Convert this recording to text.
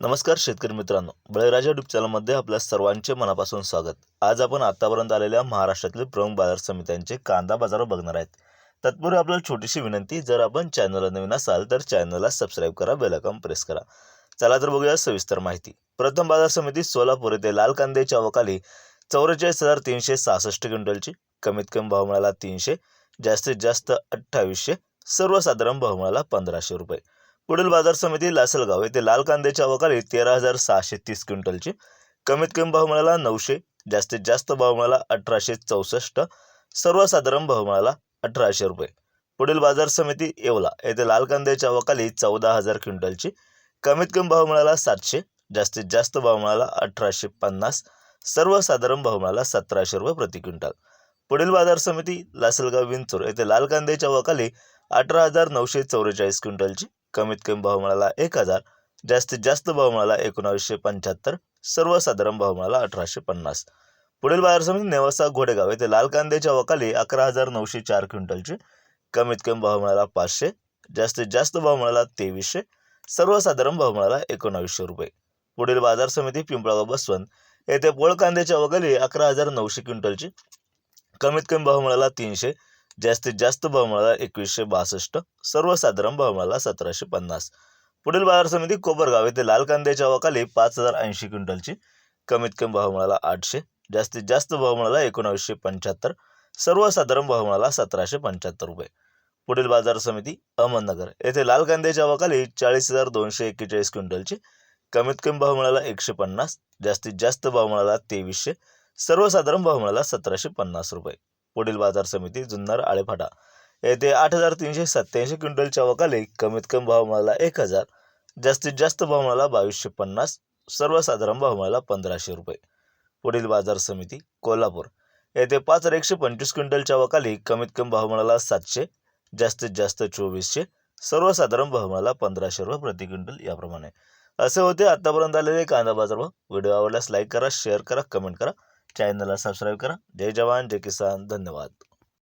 नमस्कार शेतकरी मित्रांनो बळीराजा युट्यूब चॅनलमध्ये आपल्या सर्वांचे मनापासून स्वागत. आज आपण आतापर्यंत आलेल्या महाराष्ट्रातील प्रमुख बाजार समित्यांचे कांदा बाजार बघणार आहेत. तत्पूर्वी आपल्याला छोटीशी विनंती जर आपण चॅनलला नवीन असाल तर चॅनलला सबस्क्राईब करा बेलकम प्रेस करा. चला तर बघूया सविस्तर माहिती. प्रथम बाजार समिती सोलापूर येथे लाल कांद्याच्या अवकाली चौवेचाळीस हजार तीनशे सहासष्ट क्विंटलची कमीत कमी भाव मिळाला तीनशे जास्तीत जास्त अठ्ठावीसशे सर्वसाधारण भाव मिळाला पंधराशे रुपये. पुढील बाजार समिती लासलगाव येथे लाल कांद्याच्या अवकाळी तेरा हजार सहाशे तीस क्विंटलची कमीत कमी भाव मिळाला नऊशे जास्तीत जास्त भाव मिळाला अठराशे चौसष्ट सर्वसाधारण भाव मिळाला अठराशे रुपये. पुढील बाजार समिती येवला येथे लाल कांद्याच्या अवकाळी चौदा हजार क्विंटलची कमीत कमी भाव मिळाला सातशे जास्तीत जास्त भाव मिळाला अठराशे पन्नास सर्वसाधारण भाव मिळाला सतराशे रुपये प्रति क्विंटल. पुढील बाजार समिती लासलगाव विंचूर येथे लाल कांद्याच्या अवकाळी अठरा हजार नऊशे चौवेचाळीस क्विंटलची कमीत कमी भाव मिळाला एक हजार जास्तीत जास्त भाव मिळाला एकोणावीसशे पंच्याहत्तर सर्वसाधारण भाव मिळाला अठराशे पन्नास. पुढील बाजार समिती नेवासा घोडेगाव येथे लाल कांद्याच्या वकाली अकरा हजार नऊशे चार क्विंटलची कमीत कमी भाव मिळाला पाचशे जास्तीत जास्त भाव मिळाला तेवीसशे सर्वसाधारण भाव मिळाला एकोणावीसशे रुपये. पुढील बाजार समिती पिंपळगाव बसवंत येथे पोळ कांद्याच्या वकाली अकरा हजार नऊशे क्विंटलची कमीत कमी भाव मिळाला तीनशे जास्तीत जास्त बहुमाला एकवीसशे बासष्ट सर्वसाधारण बहुमाला सतराशे पन्नास. पुढील बाजार समिती कोपरगाव येथे लाल कांद्याच्या अवकाली पाच हजार ऐंशी क्विंटलची. कमीत कमी भाव आठशे जास्तीत जास्त भाव एकोणावीसशे पंच्याहत्तर सर्वसाधारण बहुमाला सतराशे पंच्याहत्तर रुपये. पुढील बाजार समिती अहमदनगर येथे लाल कांद्याच्या अवकाली चाळीस हजार दोनशे एक्केचाळीस क्विंटलची. कमीत कमी भाव मिळाला एकशे पन्नास जास्तीत जास्त भाव मिळाला तेवीसशे सर्वसाधारण भाव मिळाला सतराशे पन्नास रुपये. पुढील बाजार समिती जुन्नर आळेफाटा. येथे आठ हजार तीनशे सत्याऐंशी क्विंटलच्या वकाली कमीत कमी भाव मिळाला एक हजार. जास्तीत जास्त भाव मिळाला बावीसशे पन्नास. सर्वसाधारण भाव मिळाला पंधराशे रुपये. पुढील बाजार समिती कोल्हापूर. येथे पाच हजार एकशे पंचवीस क्विंटलच्या वकाली कमीत कमी भाव मिळाला सातशे. जास्तीत जास्त चोवीसशे. सर्वसाधारण भाव मिळाला पंधराशे रुपये प्रति क्विंटल याप्रमाणे. असे होते आतापर्यंत आलेले कांदा बाजार भाव व्हिडिओ आवडल्यास लाईक करा शेअर करा कमेंट करा. चॅनलला सबस्क्राईब करा. जय जवान जय किसान. धन्यवाद.